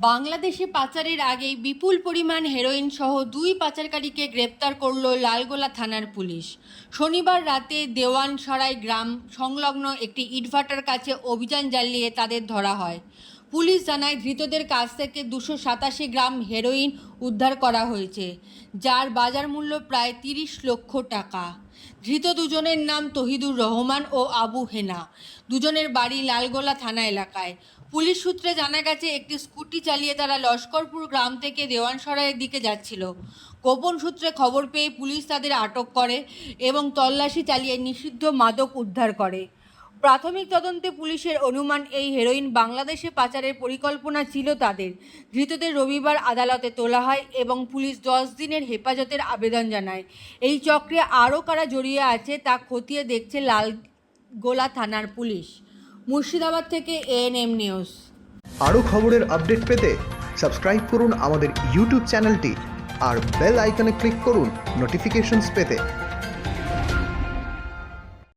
বাংলাদেশে পাচারের আগেই বিপুল পরিমাণ হেরোইন সহ দুই পাচারকারীকে গ্রেপ্তার করল লালগোলা থানার পুলিশ। শনিবার রাতে দেওয়ানসরাই গ্রাম সংলগ্ন একটি ইটভাটার কাছে অভিযান জ্বালিয়ে তাদের ধরা হয়। পুলিশ জানায় ধৃতদের কাছ থেকে দুশো সাতাশি গ্রাম হেরোইন উদ্ধার করা হয়েছে, যার বাজার মূল্য প্রায় তিরিশ লক্ষ টাকা। ধৃত দুজনের নাম তহিদুর রহমান ও আবু হেনা। দুজনের বাড়ি লালগোলা থানা এলাকায়। পুলিশ সূত্রে জানা গেছে, একটি স্কুটি চালিয়ে তারা লস্করপুর গ্রাম থেকে দেওয়ানসরাইয়ের দিকে যাচ্ছিল। গোপন সূত্রে খবর পেয়ে পুলিশ তাদের আটক করে এবং তল্লাশি চালিয়ে নিষিদ্ধ মাদক উদ্ধার করে। প্রাথমিক তদন্তে পুলিশের অনুমান এই হেরোইন বাংলাদেশে পাচারের পরিকল্পনা ছিল তাদের। ধৃতদের রবিবার আদালতে তোলা হয় এবং পুলিশ দশ দিনের হেফাজতের আবেদন জানায়। এই চক্রে আরও কারা জড়িয়ে আছে তা খতিয়ে দেখছে লালগোলা থানার পুলিশ। মুর্শিদাবাদ থেকে এএনএম নিউজ। আরও খবরের আপডেট পেতে সাবস্ক্রাইব করুন আমাদের ইউটিউব চ্যানেলটি আর বেল আইকনে ক্লিক করুন নোটিফিকেশনস পেতে।